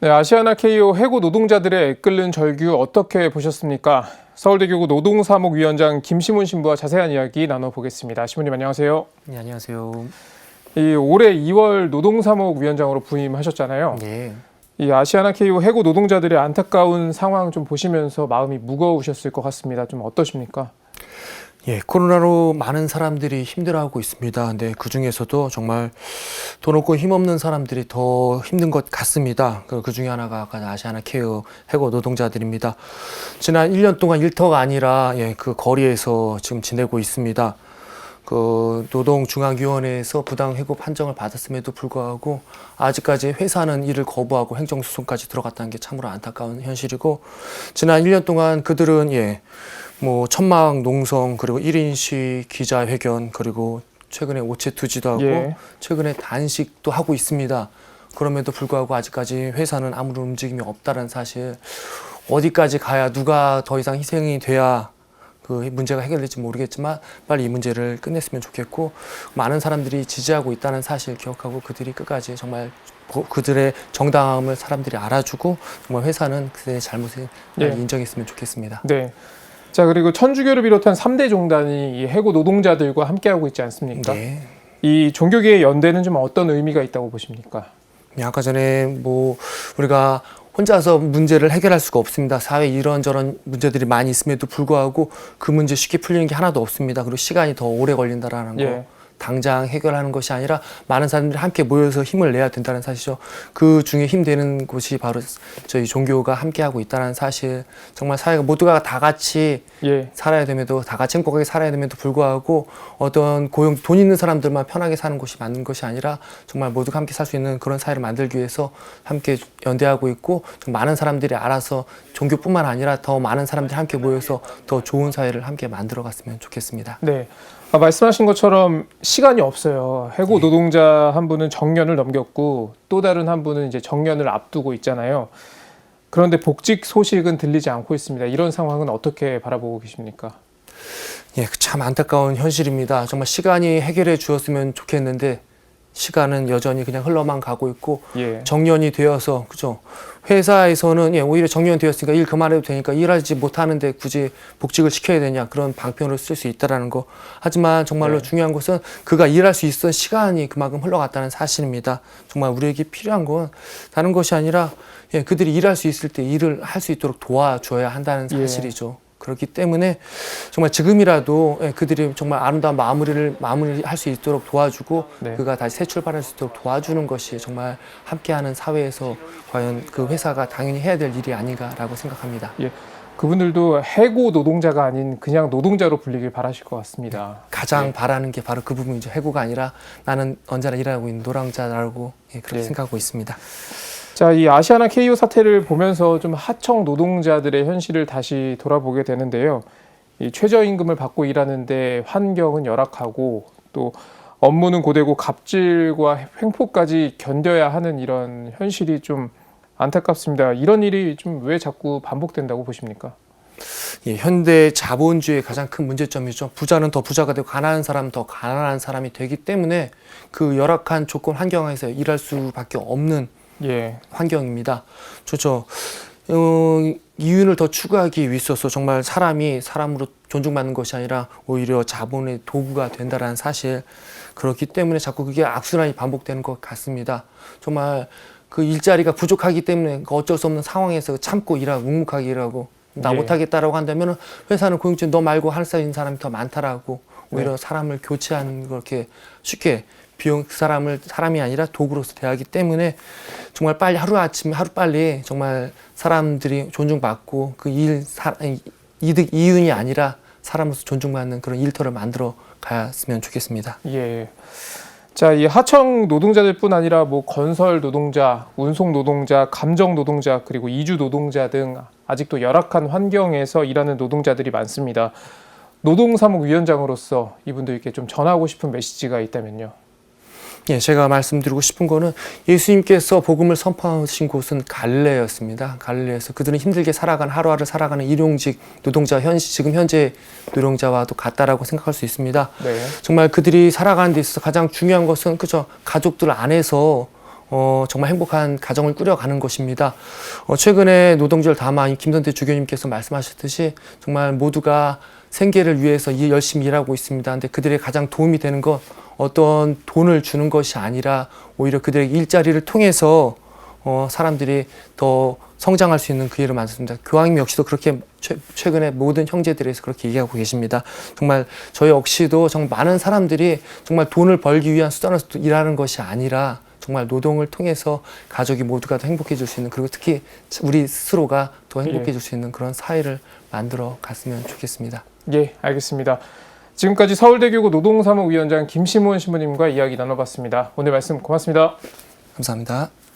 네, 아시아나 KO 해고 노동자들의 끓는 절규 어떻게 보셨습니까? 서울대교구 노동사목위원장 김시문 신부와 자세한 이야기 나눠보겠습니다. 시문님 안녕하세요. 네, 안녕하세요. 이 올해 2월 노동사목위원장으로 부임하셨잖아요. 네. 이 아시아나 KO 해고 노동자들의 안타까운 상황 좀 보시면서 마음이 무거우셨을 것 같습니다. 좀 어떠십니까? 예, 코로나로 많은 사람들이 힘들어하고 있습니다. 근데 그 중에서도 정말 돈 없고 힘없는 사람들이 더 힘든 것 같습니다. 그, 그 중에 하나가 아까 아시아나 케어 해고 노동자들입니다. 지난 1년 동안 일터가 아니라 예, 그 거리에서 지금 지내고 있습니다. 그 노동중앙위원회에서 부당 해고 판정을 받았음에도 불구하고 아직까지 회사는 이를 거부하고 행정소송까지 들어갔다는 게 참으로 안타까운 현실이고 지난 1년 동안 그들은 예, 뭐 천막 농성 그리고 1인시 기자회견 그리고 최근에 오체 투지도 하고 예. 최근에 단식도 하고 있습니다. 그럼에도 불구하고 아직까지 회사는 아무런 움직임이 없다는 사실 어디까지 가야 누가 더 이상 희생이 돼야 그 문제가 해결될지 모르겠지만 빨리 이 문제를 끝냈으면 좋겠고 많은 사람들이 지지하고 있다는 사실 기억하고 그들이 끝까지 정말 그- 그들의 정당함을 사람들이 알아주고 정말 회사는 그들의 잘못을 네. 인정했으면 좋겠습니다. 네. 자 그리고 천주교를 비롯한 3대 종단이 이 해고 노동자들과 함께하고 있지 않습니까? 네. 이 종교계의 연대는 좀 어떤 의미가 있다고 보십니까? 네, 아까 전에 뭐 우리가 혼자서 문제를 해결할 수가 없습니다. 사회 이런저런 문제들이 많이 있음에도 불구하고 그 문제 쉽게 풀리는 게 하나도 없습니다. 그리고 시간이 더 오래 걸린다라는 거. 예. 당장 해결하는 것이 아니라 많은 사람들이 함께 모여서 힘을 내야 된다는 사실이죠. 그 중에 힘되는 곳이 바로 저희 종교가 함께하고 있다는 사실. 정말 사회가 모두가 다 같이 예. 살아야 됨에도 다 같이 행복하게 살아야 됨에도 불구하고 어떤 고용 돈 있는 사람들만 편하게 사는 것이 맞는 것이 아니라 정말 모두가 함께 살 수 있는 그런 사회를 만들기 위해서 함께 연대하고 있고 좀 많은 사람들이 알아서 종교뿐만 아니라 더 많은 사람들이 함께 모여서 더 좋은 사회를 함께 만들어 갔으면 좋겠습니다. 네. 아, 말씀하신 것처럼 시간이 없어요. 해고 노동자 한 분은 정년을 넘겼고 또 다른 한 분은 이제 정년을 앞두고 있잖아요. 그런데 복직 소식은 들리지 않고 있습니다. 이런 상황은 어떻게 바라보고 계십니까? 예, 참 안타까운 현실입니다. 정말 시간이 해결해 주었으면 좋겠는데 시간은 여전히 그냥 흘러만 가고 있고 예. 정년이 되어서 그죠 회사에서는 예, 오히려 정년이 되었으니까 일 그만해도 되니까 일하지 못하는데 굳이 복직을 시켜야 되냐 그런 방편을 쓸수 있다라는 거 하지만 정말로 네. 중요한 것은 그가 일할 수 있었던 시간이 그만큼 흘러갔다는 사실입니다 정말 우리에게 필요한 건 다른 것이 아니라 예, 그들이 일할 수 있을 때 일을 할 수 있도록 도와줘야 한다는 예. 사실이죠 그렇기 때문에 정말 지금이라도 예, 그들이 정말 아름다운 마무리를 마무리할 수 있도록 도와주고 네. 그가 다시 새 출발할 수 있도록 도와주는 것이 정말 함께하는 사회에서 과연 그 회사가 당연히 해야 될 일이 아닌가라고 생각합니다. 그분들도 해고 노동자가 아닌 그냥 노동자로 불리길 바라실 것 같습니다. 가장 네. 바라는 게 바로 그 부분이죠. 해고가 아니라 나는 언제나 일하고 있는 노랑자라고 예, 그렇게 네. 생각하고 있습니다. 자, 이 아시아나 KO 사태를 보면서 좀 하청 노동자들의 현실을 다시 돌아보게 되는데요. 이 최저임금을 받고 일하는데 환경은 열악하고 또 업무는 고되고 갑질과 횡포까지 견뎌야 하는 이런 현실이 좀 안타깝습니다. 이런 일이 좀 왜 자꾸 반복된다고 보십니까? 예, 현대 자본주의의 가장 큰 문제점이죠. 부자는 더 부자가 되고 가난한 사람은 더 가난한 사람이 되기 때문에 그 열악한 조건 환경에서 일할 수밖에 없는 예, 환경입니다. 좋죠. 어, 이윤을 더 추구하기 위해서 정말 사람이 사람으로 존중받는 것이 아니라 오히려 자본의 도구가 된다라는 사실 그렇기 때문에 자꾸 그게 악순환이 반복되는 것 같습니다. 정말 그 일자리가 부족하기 때문에 그 어쩔 수 없는 상황에서 참고 일하고 묵묵하게 일하고 나 예. 못하겠다라고 한다면 회사는 고용주는 너 말고 할 수 있는 사람이 더 많다라고 오히려 네. 사람을 교체하는 그렇게 쉽게 비용 그 사람을 사람이 아니라 도구로서 대하기 때문에 정말 빨리 하루 아침에 하루 빨리 정말 사람들이 존중받고 그 일 이득 이윤이 아니라 사람으로서 존중받는 그런 일터를 만들어 갔으면 좋겠습니다. 예. 자, 이 하청 노동자들뿐 아니라 뭐 건설 노동자, 운송 노동자, 감정 노동자, 그리고 이주 노동자 등 아직도 열악한 환경에서 일하는 노동자들이 많습니다. 노동사목위원장으로서 이분들께 좀 전하고 싶은 메시지가 있다면요. 예, 제가 말씀드리고 싶은 거는 예수님께서 복음을 선포하신 곳은 갈릴레였습니다. 갈릴레에서 그들은 힘들게 살아가는 하루하루 살아가는 일용직 노동자 현 지금 현재 노동자와도 같다라고 생각할 수 있습니다. 네. 정말 그들이 살아가는 데 있어서 가장 중요한 것은 그죠 가족들 안에서 어, 정말 행복한 가정을 꾸려가는 것입니다. 어, 최근에 노동절 담화 김선태 주교님께서 말씀하셨듯이 정말 모두가 생계를 위해서 일- 열심히 일하고 있습니다. 근데 그들의 가장 도움이 되는 건 어떤 돈을 주는 것이 아니라 오히려 그들의 일자리를 통해서 어, 사람들이 더 성장할 수 있는 기회를 만들었습니다. 교황님 역시도 그렇게 최, 최근에 모든 형제들에서 그렇게 얘기하고 계십니다. 정말 저희 역시도 정말 많은 사람들이 정말 돈을 벌기 위한 수단으로 일하는 것이 아니라 정말 노동을 통해서 가족이 모두가 더 행복해질 수 있는 그리고 특히 우리 스스로가 더 행복해질 수 있는 그런 사회를 만들어 갔으면 좋겠습니다. 예, 알겠습니다. 지금까지 서울대교구 노동사무위원장 김시무원 신부님과 이야기 나눠봤습니다. 오늘 말씀 고맙습니다. 감사합니다.